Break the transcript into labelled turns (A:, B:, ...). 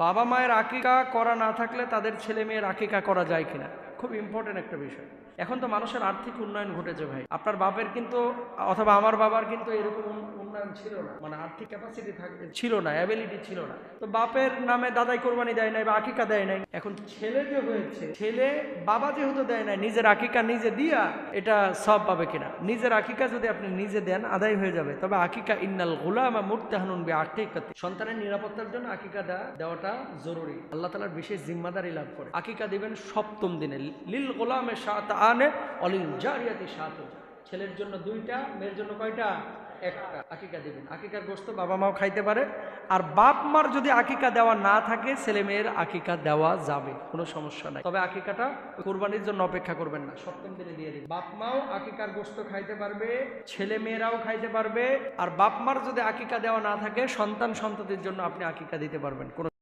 A: বাবা মায়ের আকিকা করা না থাকলে তাদের ছেলে মেয়ের আকিকা করা যায় কিনা? খুব ইম্পর্টেন্ট একটা বিষয়। এখন তো মানুষের আর্থিক উন্নয়ন ঘটেছে ভাই। আপনার বাপের কিন্তু, অথবা আমার বাবার কিন্তু এরকম উন- ছিল না। মানে আর্থিক ক্যাপাসিটি থাকবে ছিল না অ্যাবিলিটি ছিল না। তো বাপের নামে দাদাই কোরবানি দেয় নাই বা আকিকা দেয় নাই। এখন ছেলে যে হয়েছে, ছেলে বাবা যেহেতু দেয় নাই, নিজের আকিকা নিজে দিয়া এটা সব পাবে কিনা? নিজের আকিকা যদি আপনি নিজে দেন, আদায় হয়ে যাবে। তবে আকিকা ইন্নাল গোলামা মুরতাহানুন বি আকিকা সন্তানের নিরাপত্তার জন্য আকিকা দেওয়া দেওয়াটা জরুরি। আল্লাহ তালার বিশেষ জিম্মাদারি লাভ করে। আকিকা দিবেন সপ্তম দিনে। লিল গোলামের সাত আনে অলিল জারিয়াতি সাত ছেলের জন্য দুইটা, মেয়ের জন্য কয়টা? একটা আকিকা দেবেন। আকিকার গোস্ত বাবা মাও খাইতে পারে। আর বাপ মার যদি আকিকা দেওয়া না থাকে, ছেলে মেয়ের আকিকা দেওয়া যাবে, কোনো সমস্যা নাই। তবে আকিকাটা কোরবানির জন্য অপেক্ষা করবেন না, সপ্তম দিনে দিয়ে দিন। বাপ মাও আকিকার গোস্ত খাইতে পারবে, ছেলে মেয়েরাও খাইতে পারবে, আর বাপ মার যদি আকিকা দেওয়া না থাকে, সন্তান সন্ততির জন্য আপনি আকিকা দিতে পারবেন, কোনো